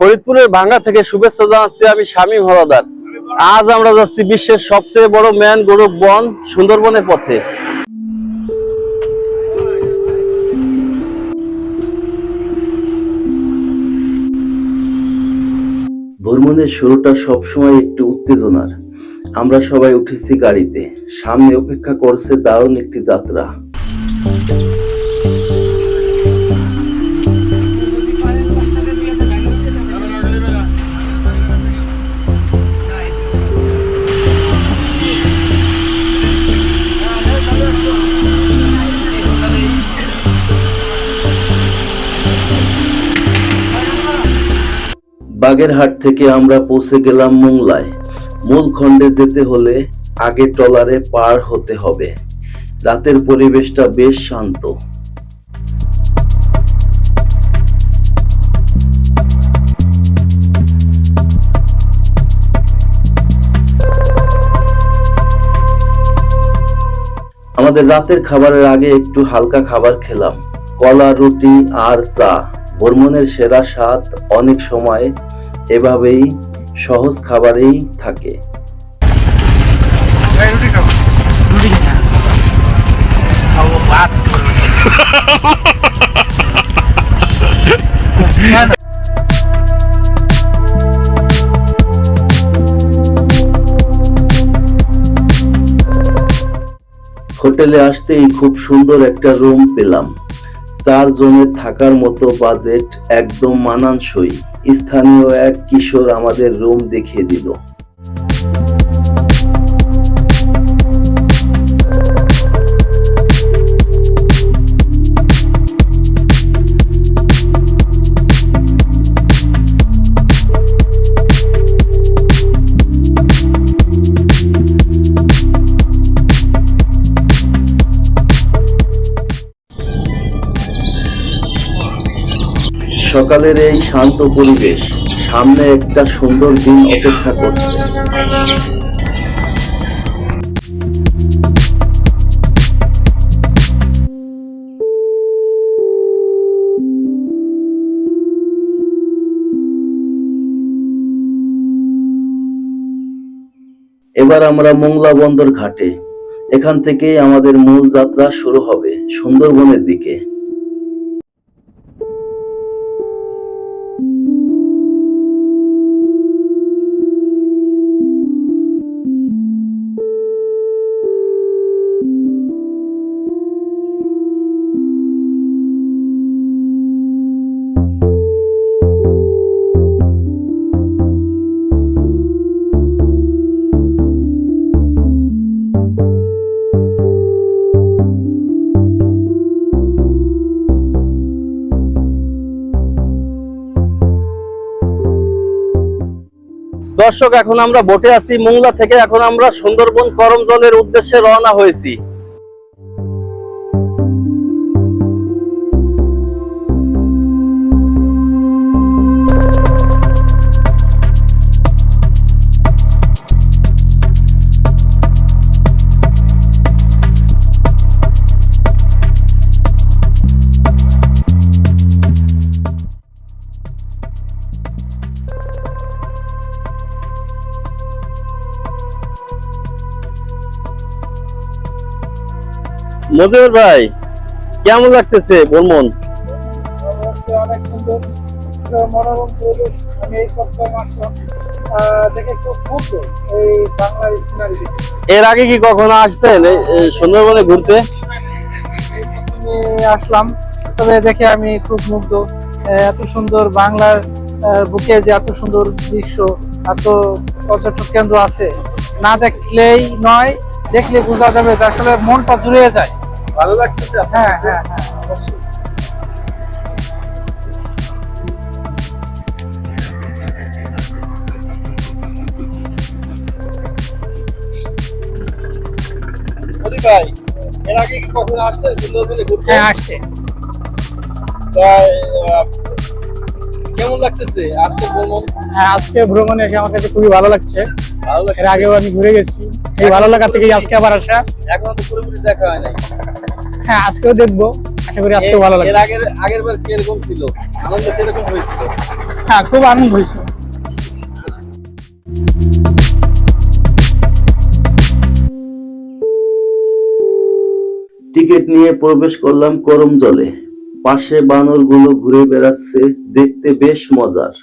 ফরিদপুরের ভাঙ্গা থেকে শুভেচ্ছা জানাচ্ছি আমি শামীম হলাদার। আজ আমরা যাচ্ছি বিশ্বের সবচেয়ে বড় ম্যান গরুক বন সুন্দরবনের পথে। ভ্রমণের শুরুটা সবসময় একটু উত্তেজনার। আমরা সবাই উঠেছি গাড়িতে। সামনে অপেক্ষা করছে দারুণ একটি যাত্রা। বাগেরহাট থেকে আমরা পৌঁছে গেলাম মোংলায়। মূল খণ্ডে যেতে হলে আগে ট্রলারে পার হতে হবে। রাতের পরিবেশটা বেশ শান্ত। আমাদের রাতের খাবারের আগে একটু হালকা খাবার খেলাম। কলা, রুটি আর চা। ভ্রমণের সেরা স্বাদ অনেক সময় এভাবেই সহজ খাবারেই থাকে। হোটেলে আসতেই খুব সুন্দর একটা রুম পেলাম। চার জনের থাকার মতো বাজেট একদম মানানসই। স্থানীয় এক কিশোর আমাদের রুম দেখিয়ে দিল। সকালের এই শান্ত পরিবেশ, সামনে একটা সুন্দর দিন অপেক্ষা করছে। এবার আমরা মোংলা বন্দর ঘাটে। এখান থেকেই আমাদের মূল যাত্রা শুরু হবে সুন্দরবনের দিকে। দর্শক এখন আমরা বোটে আছি মোংলা থেকে। এখন আমরা সুন্দরবন করমজলের উদ্দেশ্যে রওনা হয়েছি। মজিবর ভাই, কেমন লাগতেছে সিনারি এর আগে কি কখনো আসছেন সুন্দরবনে ঘুরতে? আসলাম, তবে দেখে আমি খুব মুগ্ধ। এত সুন্দর বাংলার বুকে যে এত সুন্দর দৃশ্য, এত পর্যটক কেন্দ্র আছে, না দেখলেই নয়, দেখলে বোঝা যাবে যে আসলে মনটা জুড়ে যায়। ভালো লাগতেছে হ্যাঁ হ্যাঁ হ্যাঁ অবশ্যই। ভাই এর আগে কি কখনো সুন্দরবনে ঘুরতে? হ্যাঁ আসছে। তাই, আহ, কেমন লাগতেছে আজকে ভ্রমণ? হ্যাঁ আজকে ভ্রমণে এসে আমার কাছে খুবই ভালো লাগছে। ভালো লাগছে। এর আগেও আমি ঘুরে গেছি। এই ভালো লাগা থেকেই আজকে আবার আসা। এখনও তো পুরোপুরি দেখা হয় নাই। হ্যাঁ আজকেও দেখব। আশা করি আজকেও ভালো লাগবে। আগের আগের বার কীরকম ছিল? আনন্দ কীরকম হয়েছিল? হ্যাঁ খুব আনন্দ হয়েছে টিকিট নিয়ে প্রবেশ করলাম করম জলে পাশে বানরগুলো ঘুরে বেড়াচ্ছে দেখতে বেশ মজার।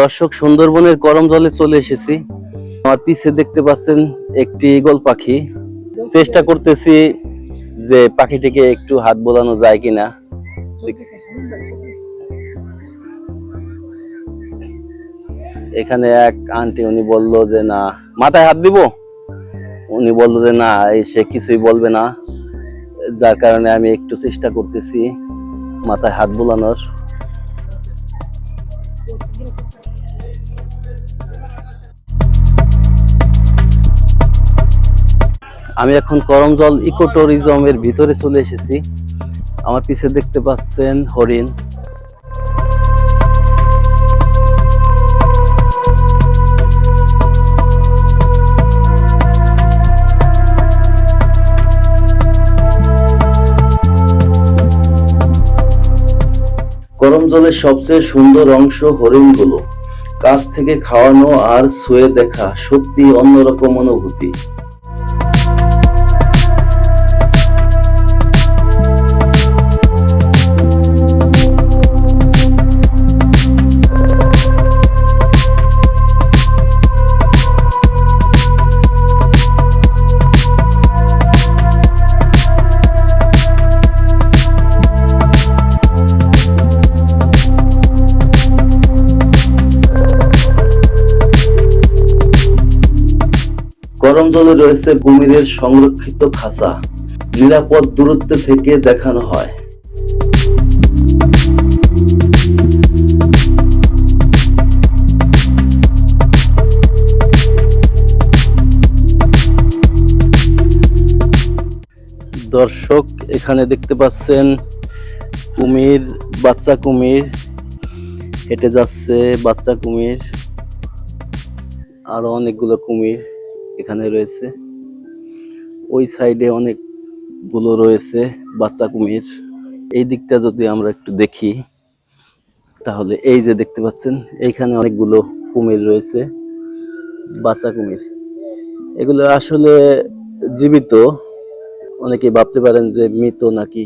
দর্শক, সুন্দরবনের গরম জলে চলে এসেছি। আমার পিছে দেখতে পাচ্ছেন একটি ঈগল পাখি। চেষ্টা করতেছি যে পাখিটিকে একটু হাত বোলানো যায় কিনা। এখানে এক আন্টি, উনি বলল যে, না। মাথায় হাত দিব? উনি বলল যে, না। সে কিছুই বলবে না। যার কারণে আমি একটু চেষ্টা করতেছি মাথায় হাত বোলানোর। আমি এখন করমজল ইকো ট্যুরিজমের ভিতরে চলে এসেছি। আমার পিছে দেখতে পাচ্ছেন হরিণ। করম জলের সবচেয়ে সুন্দর অংশ হরিণগুলো। কাছ থেকে খাওয়ানো আর শুয়ে দেখা সত্যি অন্যরকম অনুভূতি। গরম জলে রয়েছে কুমিরের সংরক্ষিত খাঁচা। নিরাপদ দূরত্ব থেকে দেখানো হয়। দর্শক, এখানে দেখতে পাচ্ছেন কুমির, বাচ্চা কুমির। হেঁটে যাচ্ছে বাচ্চা কুমির। আরও অনেকগুলো কুমির। এখানে রয়েছে। ওই সাইডে অনেকগুলো রয়েছে বাচ্চা কুমির। এই দিকটা যদি আমরা একটু দেখি, তাহলে এই যে দেখতে পাচ্ছেন, এইখানে অনেকগুলো কুমির রয়েছে, বাচ্চা কুমির। এগুলো আসলে জীবিত। অনেকে ভাবতে পারেন যে মৃত নাকি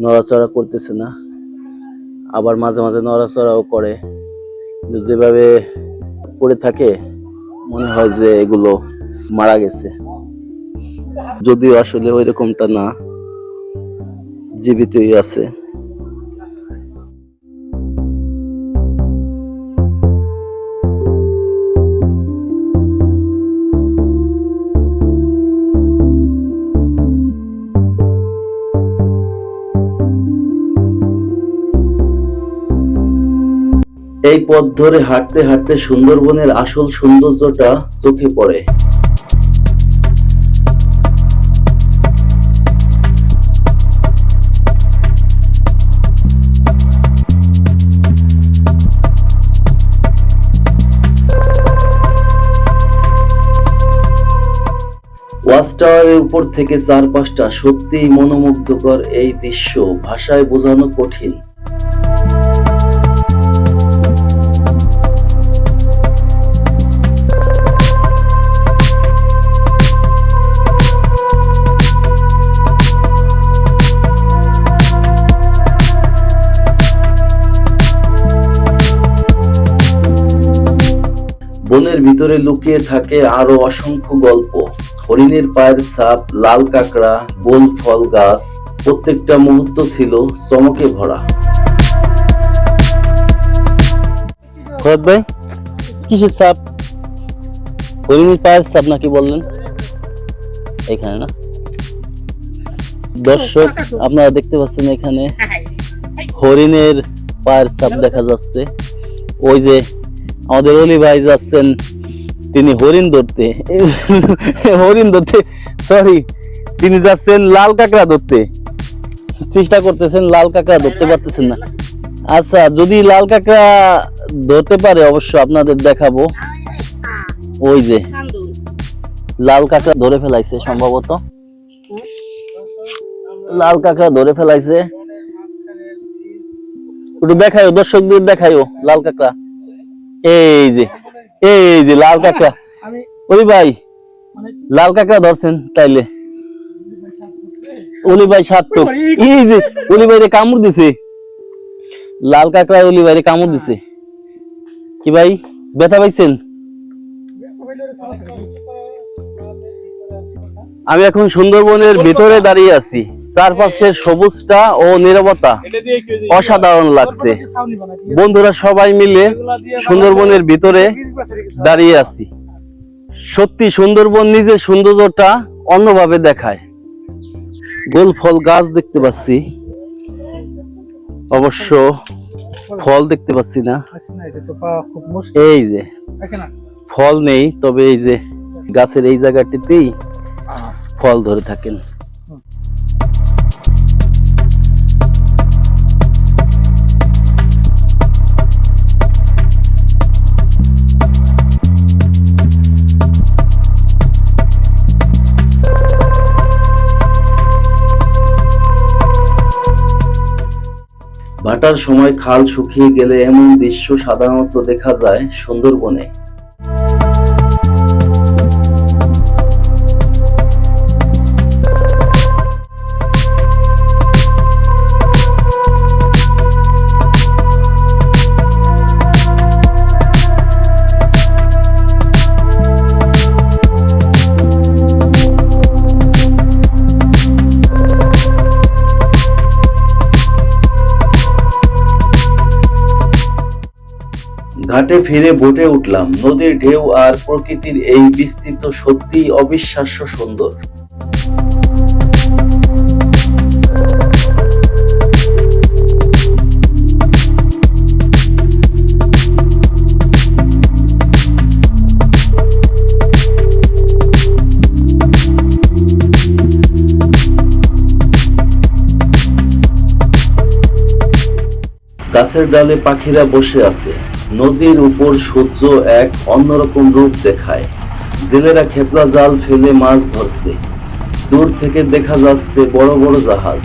নড়াচড়া করতেছে না। আবার মাঝে মাঝে নড়াচড়াও করে। যেভাবে পড়ে থাকে মনে হয় যে এগুলো মারা গেছে। যদিও আসলে ওই রকমটা না জীবিতই আছে। এই পথ ধরে হাঁটতে হাঁটতে সুন্দরবনের আসল সৌন্দর্যটা চোখে পড়ে। ওয়াচ উপর থেকে চারপাশটা সত্যিই মনোমুগ্ধকর এই দৃশ্য ভাষায় বোঝানো কঠিন। ভিতরে লুকিয়ে থাকে আরও অসংখ্য গল্প। হরিণের পায়ের ছাপ লাল কাঁকড়া, গোল ফল গাছ, প্রত্যেকটা মুহূর্ত ছিল চমকে ভরা। ভাই, কিসের সাপ? পায়ের সাপ নাকি বললেন? এখানে না? দর্শক, আপনারা দেখতে পাচ্ছেন এখানে হরিণের পায়ের সাপ দেখা যাচ্ছে। ওই যে আমাদের অলি ভাই যাচ্ছেন তিনি হরিণ ধরতে। হরিণ ধরতে সরি তিনি যাচ্ছেন লাল কাঁকড়া ধরতে। চেষ্টা করতেছেন লাল কাঁকড়া ধরতে পারতেছেন না। আচ্ছা যদি লাল কাঁকড়া ধরতে পারে অবশ্য, আপনাদের দেখাবো। ওই যে, লাল কাঁকড়া ধরে ফেলাইছে সম্ভবত। লাল কাঁকড়া ধরে ফেলাইছে। একটু দেখাইও দর্শকদের দেখাইও লাল কাঁকড়া। এই যে এই যে লাল কাঁকড়া। ভাই লাল কাঁকড়া ধরছেন তাইলে। অলি ভাই সার্থক এই যে অলি ভাইরে কামড় দিছে। লাল কাঁকড়া অলি ভাইরে কামড় দিছে। কি ভাই ব্যথা পাইছেন? আমি এখন সুন্দরবনের ভিতরে দাঁড়িয়ে আছি। চারপাশের সবুজটা ও নিরবতা অসাধারণ লাগছে। বন্ধুরা সবাই মিলে সুন্দরবনের ভিতরে দাঁড়িয়ে আছি। সত্যি সুন্দরবন নিজের সৌন্দর্যটা অন্যভাবে দেখায়। গোল ফল গাছ দেখতে পাচ্ছি। অবশ্য ফল দেখতে পাচ্ছি না। এই যে ফল নেই তবে এই যে গাছের এই জায়গাটিতেই ফল ধরে থাকেন। ভাটার সময় খাল শুকিয়ে গেলে এমন দৃশ্য সাধারণত দেখা যায় সুন্দরবনে। ঘাটে ফিরে বোটে উঠলাম। নদীর ঢেউ আর প্রকৃতির এই বিস্তৃত সত্যিই অবিশ্বাস্য সুন্দর। গাছের ডালে পাখিরা বসে আছে। নদীর উপর সূর্য এক অন্যরকম রূপ দেখায়। জেলেরা খেপলা জাল ফেলে মাছ ধরছে। দূর থেকে দেখা যাচ্ছে বড় বড় জাহাজ।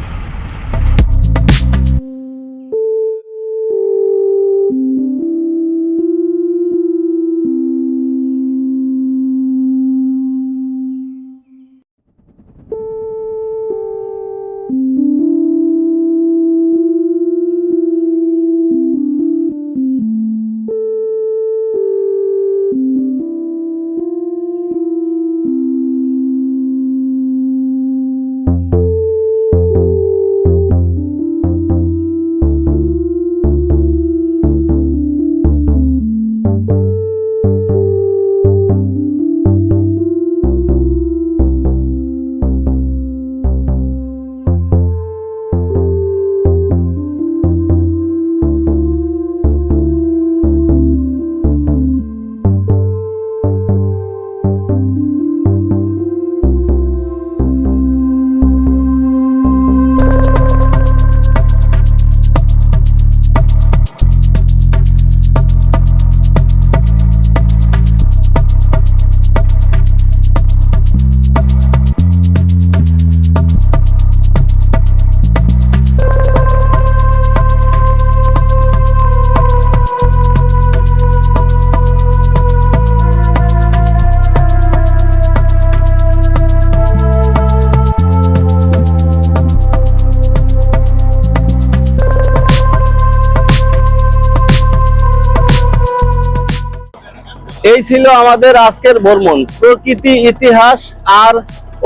এই ছিল আমাদের আজকের ভ্রমণ। প্রকৃতি ইতিহাস আর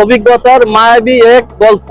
অভিজ্ঞতার মায়াবী এক গল্প।